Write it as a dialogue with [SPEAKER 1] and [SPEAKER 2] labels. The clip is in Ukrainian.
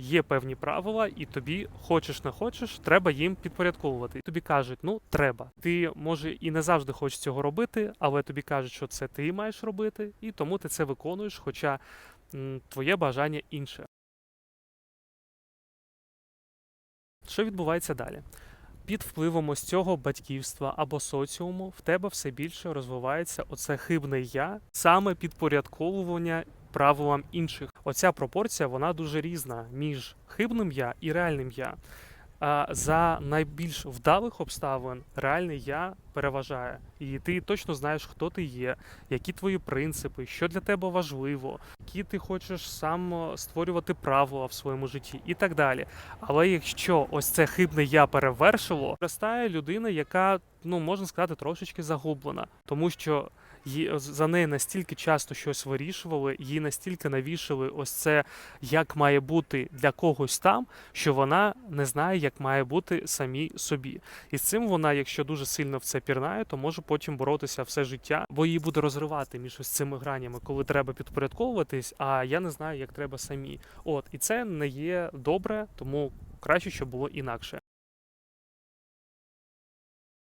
[SPEAKER 1] Є певні правила, і тобі хочеш не хочеш, треба їм підпорядковувати. Тобі кажуть, ну треба. Ти може і не завжди хочеш цього робити, але тобі кажуть, що це ти маєш робити, і тому ти це виконуєш, хоча м, твоє бажання інше. Що відбувається далі? Під впливом ось цього батьківства або соціуму в тебе все більше розвивається оце хибне я, саме підпорядковування правилам інших. Оця пропорція вона дуже різна між хибним я і реальним я. За найбільш вдалих обставин реальне я переважає, і ти точно знаєш, хто ти є, які твої принципи, що для тебе важливо, які ти хочеш сам створювати правила в своєму житті, і так далі. Але якщо ось це хибне я перевершило, зростає людина, яка ну можна сказати трошечки загублена, тому що за неї настільки часто щось вирішували, їй настільки навішали ось це, як має бути для когось там, що вона не знає, як має бути самій собі. І з цим вона, якщо дуже сильно в це пірнає, то може потім боротися все життя, бо її буде розривати між ось цими гранями, коли треба підпорядковуватись, а я не знаю, як треба самі. От і це не є добре, тому краще, щоб було інакше.